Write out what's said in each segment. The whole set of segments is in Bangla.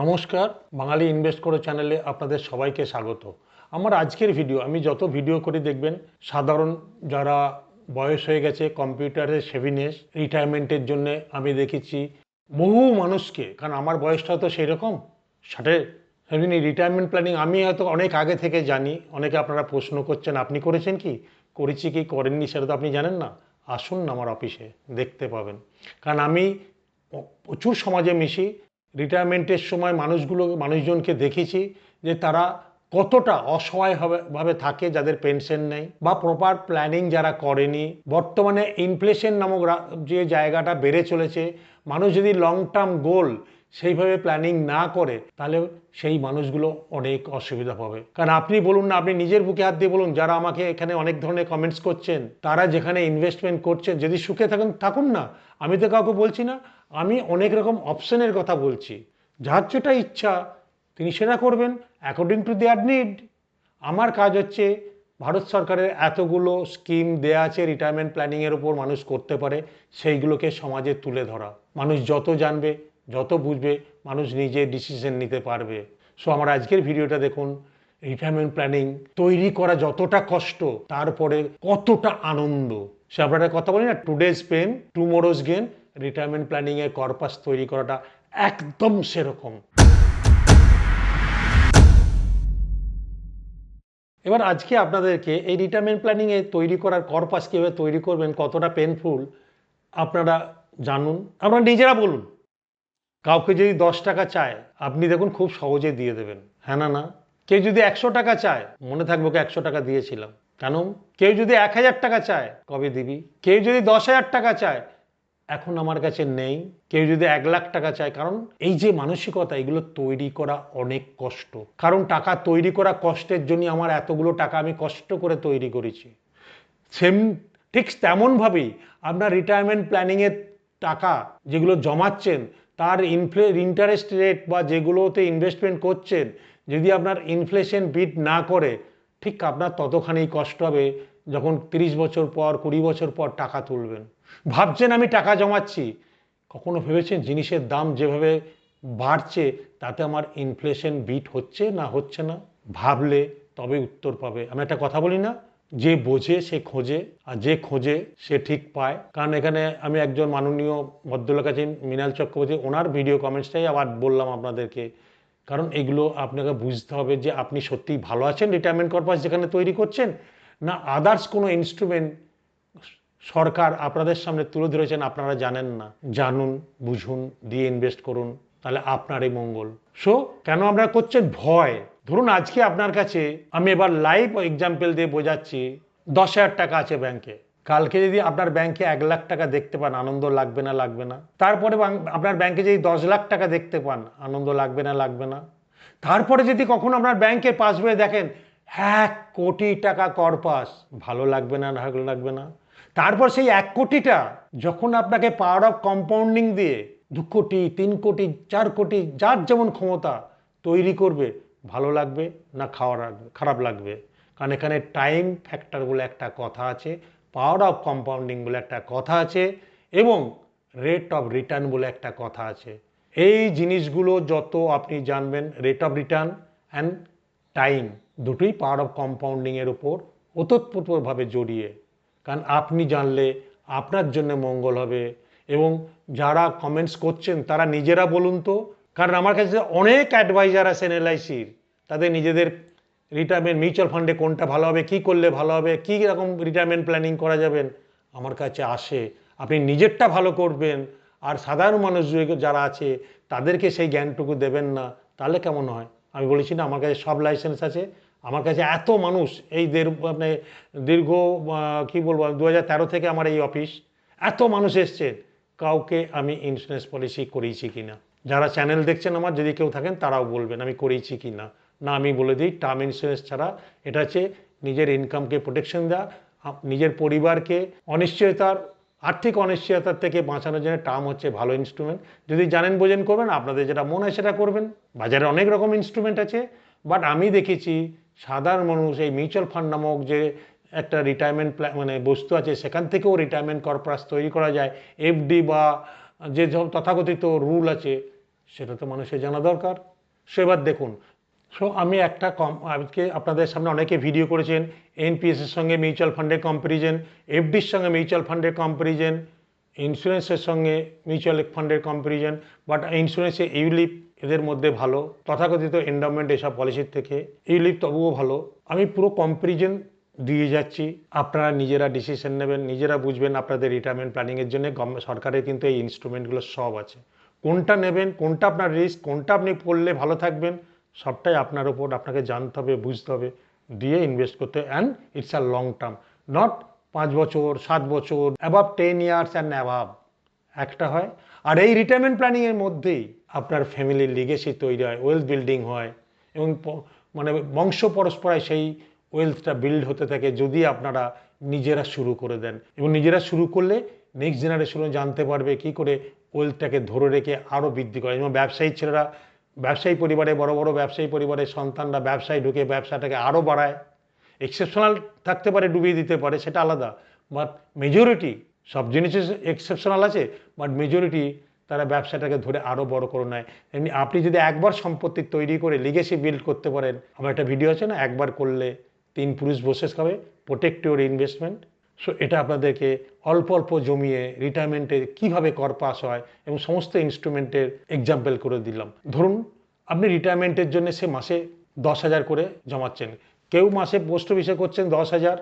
নমস্কার, বাঙালি ইনভেস্ট করো চ্যানেলে আপনাদের সবাইকে স্বাগত। আমার আজকের ভিডিও আমি যত ভিডিও করে দেখবেন, সাধারণ যারা বয়স হয়ে গেছে, কম্পিউটারের সেভিনেস রিটায়ারমেন্টের জন্য আমি দেখেছি, বহু মানুষকে, কারণ আমার বয়সটা তো সেই রকম ষাটের সেমনি রিটায়ারমেন্ট প্ল্যানিং আমি হয়তো অনেক আগে থেকে জানি, অনেকে আপনারা প্রশ্ন করছেন, আপনি করেছেন কি? করেছি কি, করেননি সেটা তো আপনি জানেন না? আসুন না আমার অফিসে দেখতে পাবেন। কারণ আমি প্রচুর সমাজে মিশি রিটায়ারমেন্টের সময় মানুষগুলো, মানুষজনকে দেখেছি যে তারা কতটা অসহায় ভাবে থাকে যাদের পেনশন নেই বা প্রপার প্ল্যানিং যারা করেনি। বর্তমানে ইনফ্লেশন নামক যে জায়গাটা বেড়ে চলেছে, মানুষ যদি লং টার্ম গোল সেইভাবে প্ল্যানিং না করে, তাহলে সেই মানুষগুলো অনেক অসুবিধা পাবে। কারণ আপনি বলুন না, আপনি নিজের বুকে হাত দিয়ে বলুন, যারা আমাকে এখানে অনেক ধরনের কমেন্টস করছেন, তারা যেখানে ইনভেস্টমেন্ট করছেন, যদি সুখে থাকুন থাকুন না। আমি তো কাউকে বলছি না আমি অনেক রকম অপশনের কথা বলছি। যার যেটা ইচ্ছা, তিনি সেটা করবেন অ্যাকর্ডিং টু দেয়ার নিড আমার কাজ হচ্ছে, ভারত সরকারের এতগুলো স্কিম দেয়া আছে রিটায়ারমেন্ট প্ল্যানিংয়ের উপর মানুষ করতে পারে, সেইগুলোকে সমাজে তুলে ধরা। মানুষ যত জানবে, যত বুঝবে, মানুষ নিজে ডিসিশন নিতে পারবে। সো আমার আজকের ভিডিওটা দেখুন রিটায়ারমেন্ট প্ল্যানিং তৈরি করা যতটা কষ্ট, তারপরে কতটা আনন্দ। সে আপনারা কথা বলি না today's pain tomorrow's gain retirement প্ল্যানিংয়ের corpus তৈরি করাটা একদম সেরকম। এবার আজকে আপনাদেরকে এই রিটায়ারমেন্ট প্ল্যানিংয়ে তৈরি করার কর্পাস কীভাবে তৈরি করবেন, কতটা পেনফুল আপনারা জানুন। আপনারা নিজেরা বলুন। কাউকে যদি দশ টাকা চায়, আপনি দেখুন খুব সহজে দিয়ে দেবেন। হ্যাঁ না না? কেউ যদি একশো টাকা চায়, মনে থাকবে ওকে একশো টাকা দিয়েছিলাম। কেন? কেউ যদি এক হাজার টাকা চায়, কবে দিবি? কেউ যদি দশ হাজার টাকা চায় এখন আমার কাছে নেই। কেউ যদি এক লাখ টাকা চায়, কারণ এই যে মানসিকতা, এগুলো তৈরি করা অনেক কষ্ট। কারণ টাকা তৈরি করা কষ্টের জন্য আমার এতগুলো টাকা আমি কষ্ট করে তৈরি করেছি। সেম, ঠিক তেমনভাবেই আপনার রিটায়ারমেন্ট প্ল্যানিংয়ের টাকা যেগুলো জমাচ্ছেন, তার ইনফ্লে ইন্টারেস্ট রেট বা যেগুলোতে ইনভেস্টমেন্ট করছেন, যদি আপনার ইনফ্লেশন বিট না করে, ঠিক আপনার ততখানি কষ্ট হবে যখন তিরিশ বছর পর, কুড়ি বছর পর টাকা তুলবেন। ভাবছেন আমি টাকা জমাচ্ছি। কখনো ভেবেছেন জিনিসের দাম যেভাবে বাড়ছে, তাতে আমার ইনফ্লেশন বিট হচ্ছে না হচ্ছে না? ভাবলে তবে উত্তর পাবে। আমি একটা কথা বলি না, যে বোঝে সে খোঁজে, আর যে খোঁজে সে ঠিক পায়। কারণ এখানে আমি একজন মাননীয় ভদ্রলোক আছেন, মৃণাল চক্রবর্তী। ওনার ভিডিও কমেন্টসটাই আবার বললাম আপনাদেরকে। কারণ এগুলো আপনাকে বুঝতে হবে যে আপনি সত্যিই ভালো আছেন রিটায়ারমেন্ট কর্পাস যেখানে তৈরি করছেন, না আদার্স কোনো ইনস্ট্রুমেন্ট সরকার আপনাদের সামনে তুলে ধরেছেন, আপনারা জানেন না। জানুন, বুঝুন, দিয়ে ইনভেস্ট করুন, তাহলে আপনারই মঙ্গল। সো কেন আপনারা করছেন? ভয়। ধরুন আজকে আপনার কাছে আমি এবার লাইভ এক্সাম্পল দিয়ে বোঝাচ্ছি, দশ হাজার টাকা আছে ব্যাংকে কালকে যদি আপনার ব্যাংকে এক লাখ টাকা দেখতে পান, আনন্দ লাগবে না লাগবে না। তারপরে আপনার ব্যাংকে যদি দশ লাখ টাকা দেখতে পান, আনন্দ লাগবে না লাগবে না। তারপরে যদি কখনো আপনার ব্যাংকের পাসবইয়ে দেখেন, এক কোটি টাকা করপাস ভালো লাগবে না লাগবে না। তারপর সেই এক কোটিটা যখন আপনাকে পাওয়ার অফ কম্পাউন্ডিং দিয়ে দু কোটি, তিন কোটি, চার কোটি, যার যেমন ক্ষমতা তৈরি করবে, ভালো লাগবে না খাওয়া লাগবে খারাপ লাগবে? কারণ এখানে টাইম ফ্যাক্টর বলে একটা কথা আছে পাওয়ার অফ কম্পাউন্ডিং বলে একটা কথা আছে, এবং রেট অফ রিটার্ন বলে একটা কথা আছে। এই জিনিসগুলো যত আপনি জানবেন rate of return and time দুটোই পাওয়ার অফ কম্পাউন্ডিংয়ের ওপর ওতপ্রোতভাবে জড়িয়ে। কারণ আপনি জানলে আপনার জন্য মঙ্গল হবে। এবং যারা কমেন্টস করছেন, তারা নিজেরা বলুন তো। কারণ আমার কাছে অনেক অ্যাডভাইজার আছেন এলআইসির তাদের নিজেদের রিটায়ারমেন্ট মিউচুয়াল ফান্ডে কোনটা ভালো হবে, কি করলে ভালো হবে, কী রকম রিটায়ারমেন্ট প্ল্যানিং করা যাবেন আমার কাছে আসে। আপনি নিজেরটা ভালো করবেন। আর সাধারণ মানুষ যারা আছে, তাদেরকে সেই জ্ঞানটুকু দেবেন না। তাহলে কেমন হয়? আমি বলেছি না, আমার কাছে সব লাইসেন্স আছে। আমার কাছে এত মানুষ এই মানে দীর্ঘ কি বলব দু হাজার তেরো থেকে আমার এই অফিস, এত মানুষ এসছেন কাউকে আমি ইন্স্যুরেন্স পলিসি করিয়েছি কি না যারা চ্যানেল দেখছেন আমার, যদি কেউ থাকেন তারাও বলবেন আমি করিয়েছি কি না না আমি বলে দিই টার্ম ইন্স্যুরেন্স ছাড়া এটা হচ্ছে নিজের ইনকামকে প্রোটেকশন দেওয়া নিজের পরিবারকে অনিশ্চয়তার, আর্থিক অনিশ্চয়তার থেকে বাঁচানোর জন্য টার্ম হচ্ছে ভালো ইনস্ট্রুমেন্ট যদি জানেন, বোঝেন, করবেন, আপনাদের যেটা মনে হয় সেটা করবেন। বাজারে অনেক রকম ইনস্ট্রুমেন্ট আছে বাট আমি দেখেছি সাধারণ মানুষ, এই মিউচুয়াল ফান্ড নামক যে একটা রিটায়ারমেন্ট মানে বস্তু আছে, সেখান থেকেও রিটায়ারমেন্ট কর্পাস তৈরি করা যায়। এফডি বা যে সব তথাকথিত রুল আছে, সেটা তো মানুষের জানা দরকার। সো এবার দেখুন, সো আমি একটা কম, আজকে আপনাদের সামনে অনেকে ভিডিও করেছেন এনপিএস এর সঙ্গে মিউচুয়াল ফান্ডের কম্পারিজন এফডির সঙ্গে মিউচুয়াল ফান্ডের কম্পারিজন ইন্স্যুরেন্সের সঙ্গে মিউচুয়াল ফান্ডের কম্পারিজন বাট ইন্স্যুরেন্সে ইউলিপ এদের মধ্যে ভালো। তথাকথিত এন্ডামেন্ট এসব পলিসির থেকে ইউলিপ তবুও ভালো। আমি পুরো কম্পারিজন দিয়ে যাচ্ছি। আপনারা নিজেরা ডিসিশন নেবেন, নিজেরা বুঝবেন আপনাদের রিটায়ারমেন্ট প্ল্যানিংয়ের জন্য সরকারের কিন্তু এই ইনস্ট্রুমেন্টগুলো সব আছে। কোনটা নেবেন, কোনটা আপনার রিস্ক কোনটা আপনি পড়লে ভালো থাকবেন, সবটাই আপনার ওপর আপনাকে জানতে হবে, বুঝতে হবে, দিয়ে ইনভেস্ট করতে and it's a long term not পাঁচ বছর, সাত বছর above ten years and above একটা হয়। আর এই রিটায়ারমেন্ট প্ল্যানিংয়ের মধ্যেই আপনার ফ্যামিলির লিগেসি তৈরি হয় ওয়েলথ বিল্ডিং হয় এবং মানে বংশ পরস্পরায় সেই ওয়েলথটা বিল্ড হতে থাকে যদি আপনারা নিজেরা শুরু করে দেন। এবং নিজেরা শুরু করলে নেক্সট জেনারেশনও জানতে পারবে কি করে ওয়েলথটাকে ধরে রেখে আরও বৃদ্ধি করে। যেমন ব্যবসায়ী ছেলেরা, ব্যবসায়ী পরিবারে, বড় বড় ব্যবসায়ী পরিবারের সন্তানরা ব্যবসায় ঢুকে ব্যবসাটাকে আরও বাড়ায়। এক্সেপশনাল থাকতে পারে, ডুবিয়ে দিতে পারে, সেটা আলাদা। বাট মেজরিটি সব জিনিসে এক্সেপশনাল আছে বাট মেজরিটি তারা ব্যবসাটাকে ধরে আরও বড় করে নেয়। এমনি আপনি যদি একবার সম্পত্তি তৈরি করে লিগেসি বিল্ড করতে পারেন, আমার একটা ভিডিও আছে না, একবার করলে তিন পুরুষ বসে খাবে প্রোটেক্ট ইউর ইনভেস্টমেন্ট সো এটা আপনাদেরকে অল্প অল্প জমিয়ে রিটায়ারমেন্টে কীভাবে কর পাস হয় এবং সমস্ত ইনস্ট্রুমেন্টের এক্সাম্পল করে দিলাম। ধরুন, আপনি রিটায়ারমেন্টের জন্য সে মাসে দশ হাজার করে জমাচ্ছেন। কেউ মাসে পোস্ট অফিসে করছেন দশ হাজার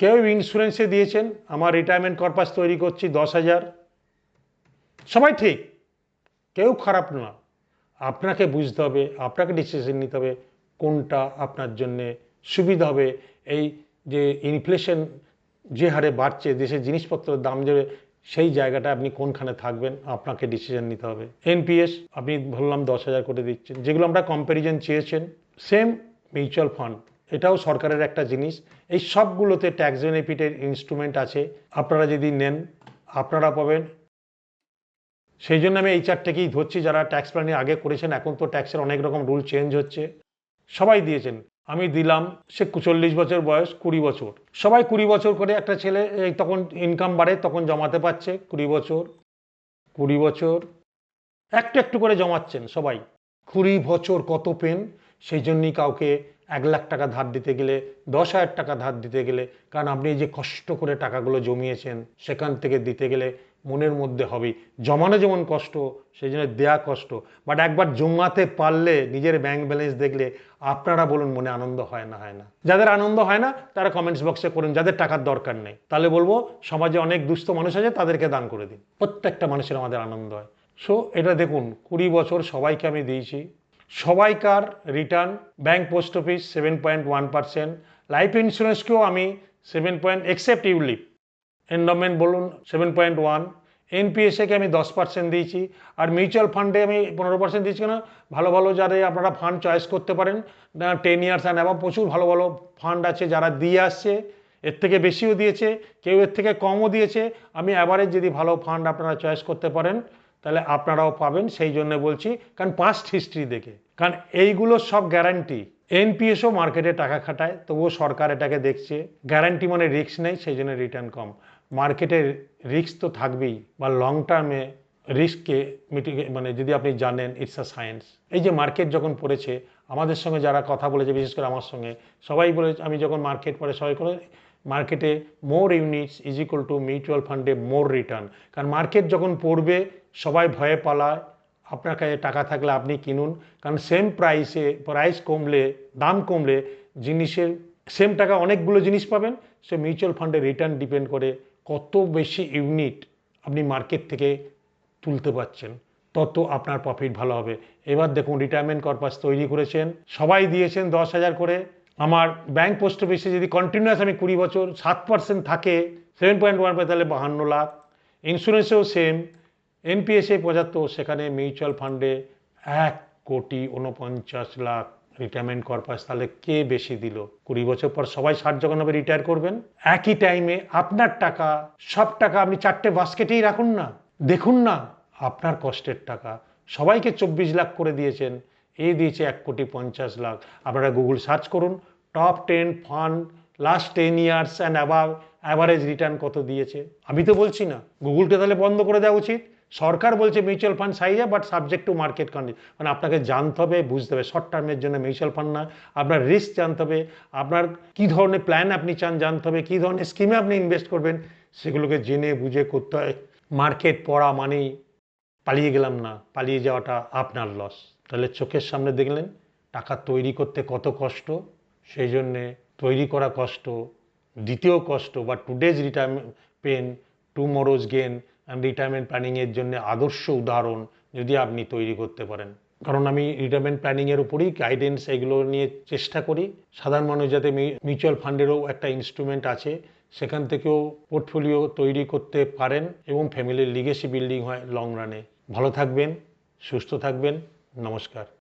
কেউ ইন্স্যুরেন্সে দিয়েছেন, আমার রিটায়ারমেন্ট কর্পাস তৈরি করছি দশ হাজার। সবাই ঠিক, কেউ খারাপ না। আপনাকে বুঝতে হবে, আপনাকে ডিসিশন নিতে হবে কোনটা আপনার জন্যে সুবিধা হবে। এই যে ইনফ্লেশন যে হারে বাড়ছে দেশের জিনিসপত্রের দাম যে সেই জায়গাটা আপনি কোনখানে থাকবেন, আপনাকে ডিসিশন নিতে হবে। এনপিএস আপনি বললাম দশ হাজার করে দিচ্ছেন, যেগুলো আমরা কম্প্যারিজন চেয়েছেন সেম মিউচুয়াল ফান্ড এটাও সরকারের একটা জিনিস। এই সবগুলোতে ট্যাক্স বেনিফিটের ইনস্ট্রুমেন্ট আছে। আপনারা যদি নেন, আপনারা পাবেন। সেই জন্য আমি এই চারটেকেই ধরছি। যারা ট্যাক্স প্ল্যানিং আগে করেছেন, এখন তো ট্যাক্সের অনেক রকম রুল চেঞ্জ হচ্ছে। সবাই দিয়েছেন। আমি দিলাম, সে চল্লিশ বছর বয়স, কুড়ি বছর। সবাই কুড়ি বছর করে একটা ছেলে তখন ইনকাম বাড়ে, তখন জমাতে পারছে। কুড়ি বছর কুড়ি বছর, একটু একটু করে জমাচ্ছেন সবাই। কুড়ি বছর কত পেন সেই জন্যই কাউকে এক লাখ টাকা ধার দিতে গেলে, দশ হাজার টাকা ধার দিতে গেলে, কারণ আপনি যে কষ্ট করে টাকাগুলো জমিয়েছেন, সেখান থেকে দিতে গেলে মনের মধ্যে হবেই জমানো যেমন কষ্ট, সেই জন্য দেয়া কষ্ট। বাট একবার জমাতে পারলে, নিজের ব্যাংক ব্যালেন্স দেখলে, আপনারা বলুন মনে আনন্দ হয় না হয় না। যাদের আনন্দ হয় না, তারা কমেন্টস বক্সে করুন, যাদের টাকার দরকার নেই। তাহলে বলব, সমাজে অনেক দুস্থ মানুষ আছে, তাদেরকে দান করে দিন। প্রত্যেকটা মানুষের আমাদের আনন্দ হয়। সো এটা দেখুন, কুড়ি বছর সবাইকে আমি দিয়েছি। সবাইকার return bank post office seven point one percent life ইন্স্যুরেন্সকেও আমি seven point except ULIP endowment বলুন সেভেন পয়েন্ট ওয়ান এনপিএসএকে আমি দশ পার্সেন্ট দিয়েছি, আর মিউচুয়াল ফান্ডে আমি পনেরো পার্সেন্ট দিয়েছি কেন ভালো ভালো যারা আপনারা ফান্ড চয়েস করতে পারেন টেন ইয়ার্স অ্যান্ড এবং প্রচুর ভালো ভালো ফান্ড আছে যারা দিয়ে আসছে, এর থেকে বেশিও দিয়েছে, কেউ এর থেকে কমও দিয়েছে, আমি অ্যাভারেজ যদি ভালো ফান্ড আপনারা চয়েস করতে পারেন তাহলে আপনারাও পাবেন, সেই জন্য বলছি, কারণ পাস্ট হিস্ট্রি দেখে। কারণ এইগুলো সব গ্যারান্টি এনপিএসও মার্কেটে টাকা খাটায়, তবুও সরকার এটাকে দেখছে। গ্যারান্টি মানে রিস্ক নেই, সেই জন্য রিটার্ন কম। মার্কেটে রিস্ক তো থাকবেই, বা লং টার্মে রিস্ককে মিটিগে মানে যদি আপনি জানেন ইটস আ সায়েন্স এই যে মার্কেট যখন পড়েছে, আমাদের সঙ্গে যারা কথা বলেছে, বিশেষ করে আমার সঙ্গে, সবাই বলে, আমি যখন মার্কেট পড়ে, সবাই করে মার্কেটে more units is equal to mutual ফান্ডে মোর রিটার্ন কারণ মার্কেট যখন পড়বে সবাই ভয়ে পালায়। আপনার কাছে টাকা থাকলে আপনি কিনুন। কারণ সেম প্রাইসে প্রাইস কমলে, দাম কমলে জিনিসের সেম টাকা অনেকগুলো জিনিস পাবেন। সে মিউচুয়াল ফান্ডের রিটার্ন ডিপেন্ড করে কত বেশি ইউনিট আপনি মার্কেট থেকে তুলতে পারছেন। তত আপনার প্রফিট ভালো হবে। এবার দেখুন রিটায়ারমেন্ট কর্পাস তৈরি করেছেন। সবাই দিয়েছেন দশ হাজার করে। আমার ব্যাংক পোস্ট অফিসে যদি কন্টিনিউয়াস আমি কুড়ি বছর সাত পার্সেন্ট থাকে সেভেন পয়েন্ট ওয়ান পাই তাহলে বাহান্ন লাখ। ইন্স্যুরেন্সেও সেম এনপিএসএ পঁচাত্তর, সেখানে মিউচুয়াল ফান্ডে এক কোটি উনপঞ্চাশ লাখ রিটায়ারমেন্ট কর্পাস তাহলে কে বেশি দিল? কুড়ি বছর পর সবাই ষাট যখন হবে রিটায়ার করবেন? একই টাইমে আপনার টাকা, সব টাকা আপনি চারটে বাস্কেটেই রাখুন না। দেখুন না, আপনার কষ্টের টাকা। সবাইকে চব্বিশ লাখ করে দিয়েছেন এ দিয়েছে এক কোটি পঞ্চাশ লাখ। আপনারা গুগল সার্চ করুন top ten fund last ten years and average return কত দিয়েছে? আমি তো বলছি না গুগলকে তাহলে বন্ধ করে দেওয়া উচিত। সরকার বলছে মিউচুয়াল ফান্ড সাইজে but subject to market condition মানে আপনাকে জানতে হবে, বুঝতে হবে শর্ট টার্মের জন্য মিউচুয়াল ফান্ড না, আপনার রিস্ক জানতে হবে, আপনার কী ধরনের প্ল্যান আপনি চান জানতে হবে, কী ধরনের স্কিমে আপনি ইনভেস্ট করবেন, সেগুলোকে জেনে বুঝে করতে হয়। মার্কেট পড়া মানেই পালিয়ে গেলাম না, পালিয়ে যাওয়াটা আপনার লস তাহলে চোখের সামনে দেখলেন, টাকা তৈরি করতে কত কষ্ট, সেই জন্যে তৈরি করা কষ্ট, দ্বিতীয় কষ্ট, বা today's retirement pain tomorrow's gain retirement প্ল্যানিংয়ের জন্য আদর্শ উদাহরণ যদি আপনি তৈরি করতে পারেন। কারণ আমি রিটায়ারমেন্ট প্ল্যানিংয়ের উপরেই গাইডেন্স এগুলো নিয়ে চেষ্টা করি। সাধারণ মানুষ যাতে মিউচুয়াল ফান্ডেরও একটা ইনস্ট্রুমেন্ট আছে, সেখান থেকেও পোর্টফোলিও তৈরি করতে পারেন এবং ফ্যামিলির লিগেসি বিল্ডিং হয় লং রানে ভালো থাকবেন, সুস্থ থাকবেন, নমস্কার।